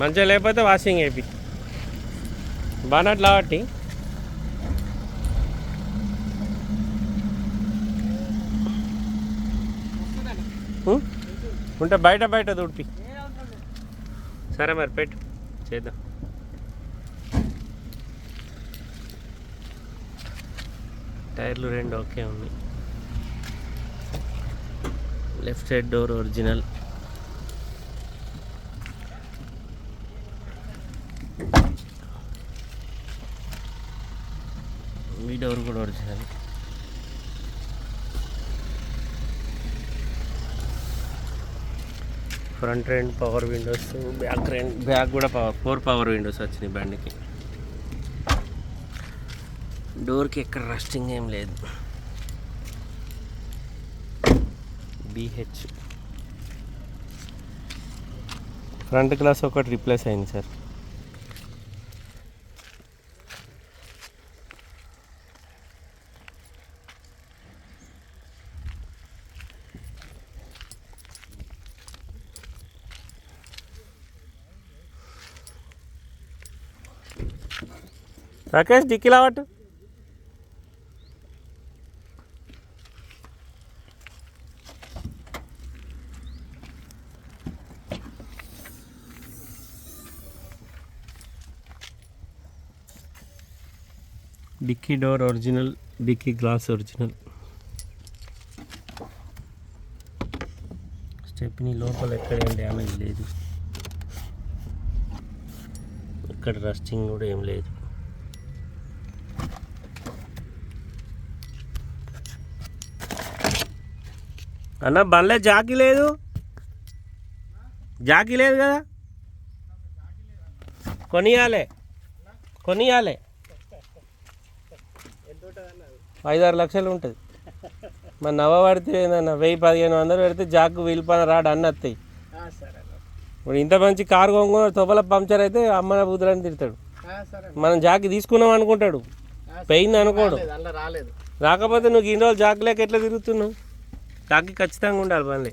మంచిగా లేకపోతే వాషింగ్ వేపి బాగా కాబట్టి ఉంటే బయట బయట దుడిపి. సరే మరి పెట్టు. చేద్దాం. టైర్లు రెండు ఓకే ఉన్నాయి. Left side door original. ఈ డోర్ కూడా ఒరిజినల్ ఫ్రంట్ రెండు పవర్ విండోస్ బ్యాక్ రెండు బ్యాక్ కూడా పవర్ ఫోర్ పవర్ విండోస్ వచ్చినాయి బండికి. డోర్కి ఎక్కడ రస్టింగ్ ఏం లేదు. బీహెచ్ ఫ్రంట్ గ్లాస్ ఒకటి రిప్లేస్ అయింది sir. Rakesh dicky లావట్టు. Dickey door original dickey glass original. Stepney లోపల ఎక్కడ ఏం డ్యామేజ్ లేదు. ఇక్కడ రస్టింగ్ కూడా ఏం లేదు. అన్న బండ్లే జాకీ లేదు. జాకీ లేదు కదా? కొనియాలే. కొనియాలే. ఐదారు లక్షలు ఉంటుంది. మన నవ పడితే ఏందన్న వెయ్యి పదిహేను వందలు పెడితే జాకు వీలిపైన రాడు అన్న వస్తాయి ఇప్పుడు ఇంత మంచి కారు కొనుక్కున్న తొపల పంక్చర్ అయితే అమ్మన బుద్ధులని తిడతాడు. మనం జాకి తీసుకున్నాం అనుకుంటాడు. పోయింది అనుకోడు రాకపోతే నువ్వు ఇన్ని రోజులు జాకి లేక ఎట్లా తిరుగుతున్నావు? జాకి ఖచ్చితంగా ఉండాలి బండి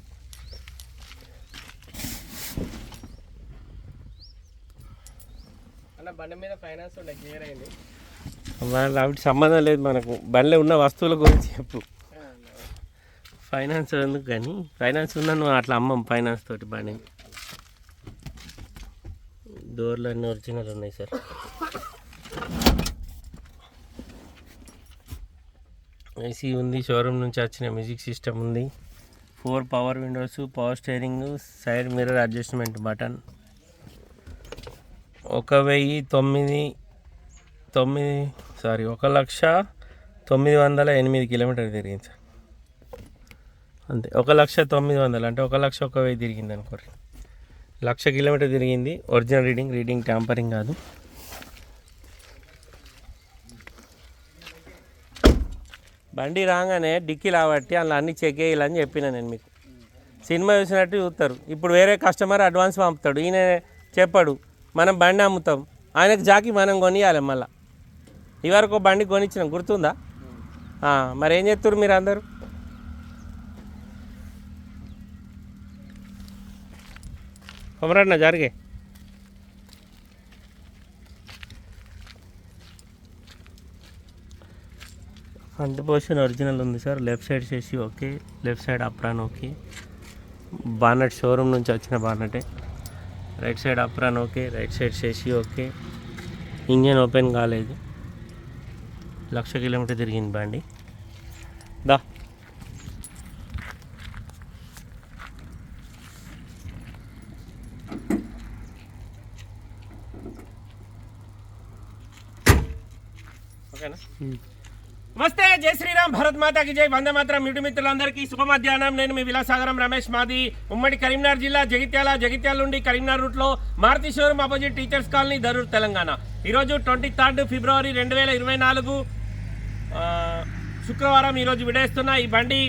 బండి మీద ఫైనాన్స్ ఉండే క్లియర్ అయింది. వాటి సంబంధం లేదు మనకు. బండిలో ఉన్న వస్తువుల గురించి చెప్పు. ఫైనాన్స్ ఎందుకు కానీ ఫైనాన్స్ ఉన్నా నువ్వు అట్లా అమ్మం ఫైనాన్స్ తోటి బండి. డోర్లు అన్నీ ఒరిజినల్ ఉన్నాయి సార్. ఏసీ ఉంది షోరూమ్ నుంచి వచ్చిన మ్యూజిక్ సిస్టమ్ ఉంది. Four power windows power steering side mirror adjustment button ఒక వెయ్యి తొమ్మిది తొమ్మిది సారీ ఒక లక్ష తొమ్మిది వందల ఎనిమిది కిలోమీటర్ తిరిగింది సార్. అంతే ఒక లక్ష తొమ్మిది వందలు అంటే ఒక లక్ష ఒక వెయ్యి తిరిగింది అనుకోరు లక్ష కిలోమీటర్ తిరిగింది ఒరిజినల్ రీడింగ్ రీడింగ్ ట్యాంపరింగ్ కాదు. బండి రాగానే డిక్కీ లాబట్టి అందులో అన్ని చెక్ చేయాలని చెప్పిన నేను మీకు. సినిమా చూసినట్టు చూస్తారు. ఇప్పుడు వేరే కస్టమర్ అడ్వాన్స్ పంపుతాడు. ఈయన చెప్పాడు మనం బండి అమ్ముతాం. ఆయనకు జాకి మనం కొనియాలి మళ్ళీ. ఇవరకు బండి కొనిచ్చినాం. గుర్తుందా? మరి ఏం చేస్తారు మీరు అందరూ కొమరన్న జరిగే ఫ్రంట్ పోర్షన్ ఒరిజినల్ ఉంది సార్. లెఫ్ట్ సైడ్ చేసి okay. Left side apron okay. Bonnet showroom నుంచి వచ్చిన బానటే. Right side apron okay. Right side చేసి ఓకే. ఇంజన్ ఓపెన్ కాలేదు. లక్ష కిలోమీటర్ తిరిగింది బండి. దా. ఓకేనా? నమస్తే జై శ్రీరామ్ భరత్ మాతాకి జై. వందే మాత్రం మిటి మిత్రులందరికీ శుభ మధ్యాహ్నం నేను మీ విలాసాగరం రమేష్ మాది. ఉమ్మడి కరీంనగర్ జిల్లా జగిత్యాల జగిత్యాల నుండి కరీంనగర్ రూట్లో Maruti showroom opposite teachers colony Darur Telangana. ఈరోజు ట్వంటీ థర్డ్ ఫిబ్రవరి రెండు వేల ఇరవై నాలుగు శుక్రవారం ఈరోజు విడేస్తున్న ఈ బండి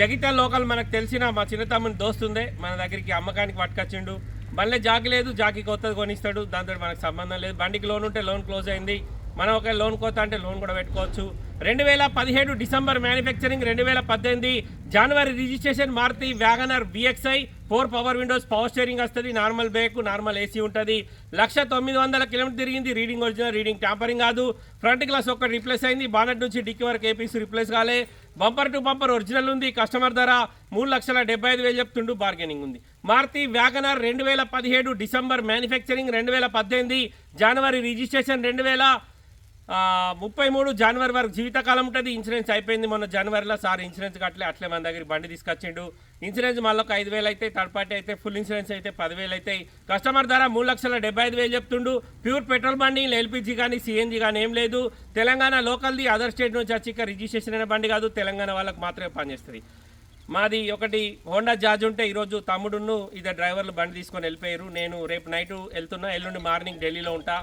జగిత్యాల లోకల్ మనకు తెలిసిన మా చిన్నతమ్ముని దోస్తుందే మన దగ్గరికి అమ్మకానికి పట్టుకొచ్చిండు. మళ్ళీ జాకి లేదు జాకి కొత్తది కొనిస్తాడు. దాంతో మనకు సంబంధం లేదు. బండికి లోన్ ఉంటే లోన్ క్లోజ్ అయింది. మనం ఒక లోన్ కోత అంటే లోన్ కూడా పెట్టుకోవచ్చు. రెండు వేల పదిహేడు డిసెంబర్ మ్యానుఫ్యాక్చరింగ్ రెండు వేల పద్దెనిమిది జనవరి registration Maruti WagonR BXI four power windows power steering వస్తుంది నార్మల్ బ్రేక్ నార్మల్ ఏసీ ఉంటుంది. లక్ష తొమ్మిది వందల కిలోమీటర్ తిరిగింది రీడింగ్ ఒరిజినల్ రీడింగ్ ట్యాంపరింగ్ కాదు. ఫ్రంట్ గ్లాస్ ఒక్కటి రిప్లేస్ అయింది బానట్ నుంచి డిక్కి వరకు ఏపీసీ రిప్లేస్ కాలే. బంపర్ టు బంపర్ ఒరిజినల్ ఉంది కస్టమర్ ధర మూడు లక్షల డెబ్బై ఐదు వేలు చెప్తుండు బార్గెనింగ్ ఉంది. మారుతి వ్యాగనర్ రెండు వేల పదిహేడు డిసెంబర్ మ్యానుఫ్యాక్చరింగ్ రెండు వేల పద్దెనిమిది జనవరి రిజిస్ట్రేషన్ రెండు వేల ముప్పై మూడు జనవరి వరకు జీవితకాలం ఉంటుంది. ఇన్సూరెన్స్ అయిపోయింది మొన్న జనవరిలో. సార్ ఇన్సూరెన్స్ కట్టలే అట్లే మన దగ్గర బండి తీసుకొచ్చిండు. ఇన్సూరెన్స్ మళ్ళీ ఒక ఐదు వేలు అయితే థర్డ్ పార్టీ అయితే ఫుల్ ఇన్సూరెన్స్ అయితే పదివేలు అవుతాయి కస్టమర్ ధర మూడు లక్షల డెబ్బై ఐదు వేలు చెప్తుండు. ప్యూర్ పెట్రోల్ బండి ఎల్పిజి కానీ సీఎన్జీ కానీ ఏం లేదు. తెలంగాణ లోకల్ది అదర్ స్టేట్ నుంచి వచ్చి ఇక్కడ రిజిస్ట్రేషన్ అయిన బండి కాదు తెలంగాణ వాళ్ళకి మాత్రమే పనిచేస్తుంది. మాది ఒకటి హోండా జాజ్ ఉంటే ఈరోజు తమ్ముడును ఇద్దరు డ్రైవర్లు బండి తీసుకొని వెళ్ళిపోయారు. నేను రేపు నైట్ వెళ్తున్నా ఎల్లుండి మార్నింగ్ ఢిల్లీలో ఉంటా.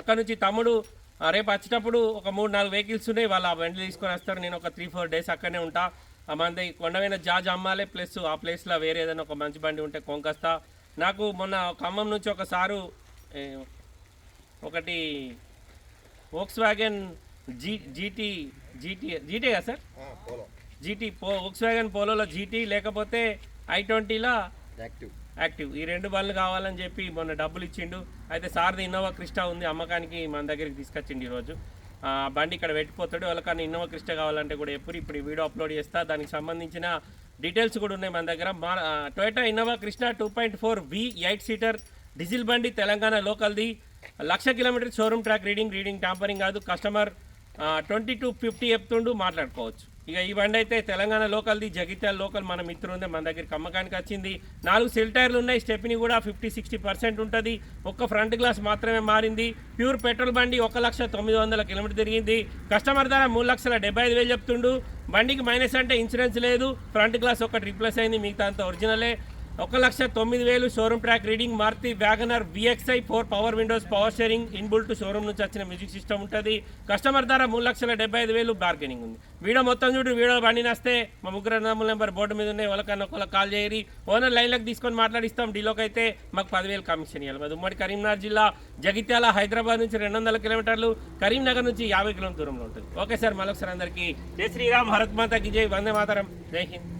అక్కడ నుంచి తమ్ముడు రేపు వచ్చేటప్పుడు ఒక మూడు నాలుగు వెహికల్స్ ఉన్నాయి. వాళ్ళు ఆ బండి తీసుకొని వస్తారు. నేను ఒక త్రీ ఫోర్ డేస్ అక్కడనే ఉంటా. ఆ మంది కొండమైన జాజ్ అమ్మాలే. ప్లస్ ఆ ప్లేస్లో వేరే ఏదైనా ఒక మంచి బండి ఉంటే కొంకొస్తా నాకు మొన్న ఖమ్మం నుంచి ఒక సారు ఏ, ఒకటి Volkswagen G GT GT GT కదా సార్? జీటీ పో వోక్స్ వ్యాగన్ పోలోలో జీటీ లేకపోతే ఐ ట్వంటీలో యాక్టివ్ యాక్టివ్. ఈ రెండు బండ్లు కావాలని చెప్పి మొన్న డబ్బులు ఇచ్చిండు. అయితే సార్ది ఇన్నోవా క్రిస్టా ఉంది అమ్మకానికి మన దగ్గరికి తీసుకొచ్చిండు ఈరోజు. బండి ఇక్కడ పెట్టిపోతాడు. వాళ్ళకన్నా ఇన్నోవా క్రిస్టా కావాలంటే కూడా ఎప్పుడు ఇప్పుడు ఈ వీడియో అప్లోడ్ చేస్తా. దానికి సంబంధించిన డీటెయిల్స్ కూడా ఉన్నాయి మన దగ్గర. మా Toyota Innova Crysta two point four V eight seater diesel బండి తెలంగాణ లోకల్ది. లక్ష kilometre showroom track reading reading tampering కాదు. కస్టమర్ ట్వంటీ టు ఫిఫ్టీ చెప్తుండు. మాట్లాడుకోవచ్చు. ఇక ఈ బండి అయితే తెలంగాణ లోకల్ది జగిత్యాల లోకల్ మన మిత్రుడు ఉంది మన దగ్గరికి అమ్మకానికి వచ్చింది. నాలుగు సెల్ టైర్లు ఉన్నాయి స్టెప్ని కూడా ఫిఫ్టీ సిక్స్టీ పర్సెంట్ ఉంటుంది. ఒక్క ఫ్రంట్ గ్లాస్ మాత్రమే మారింది. ప్యూర్ పెట్రోల్ బండి ఒక లక్ష తొమ్మిది వందల కిలోమీటర్ తిరిగింది. కస్టమర్ ధర మూడు లక్షల డెబ్బై ఐదు వేలు చెప్తుండు. బండికి మైనస్ అంటే ఇన్సూరెన్స్ లేదు. ఫ్రంట్ గ్లాస్ ఒకటి రిప్లేస్ అయింది మిగతా అంతా ఒరిజినలే ఒక లక్ష తొమ్మిది వేలు showroom track reading Maruti WagonR VXI four power windows power steering inbuilt showroom నుంచి వచ్చిన మ్యూజిక్ సిస్టమ్ ఉంటుంది. కస్టమర్ ధర మూడు లక్షల డెబ్బై ఐదు వేలు బార్గెనింగ్ ఉంది. వీడియో మొత్తం చూడు వీడియో బండి నస్తే మా ముగ్గురు నమ్ముల నెంబర్ బోర్డు మీద ఉన్నాయి. వాళ్ళకన్నా ఒకళ్ళ కాల్ చేయరి. ఓనర్ లైన్లకు తీసుకొని మాట్లాడిస్తాం. డీలోకి అయితే మాకు పదివేలు కమిషన్ ఇవ్వాలి మాది ఉమ్మడి కరీంనగర్ జిల్లా జగిత్యాల హైదరాబాద్ నుంచి రెండు వందల కిలోమీటర్లు కరీంనగర్ నుంచి యాభై కిలోమీటర్ దూరంలో ఉంటుంది. ఓకే సార్ మరొకసారి అందరికీ. జై శ్రీరామ్ భరత్ మాతకి జై. వందే మాతరం. జై హింద్.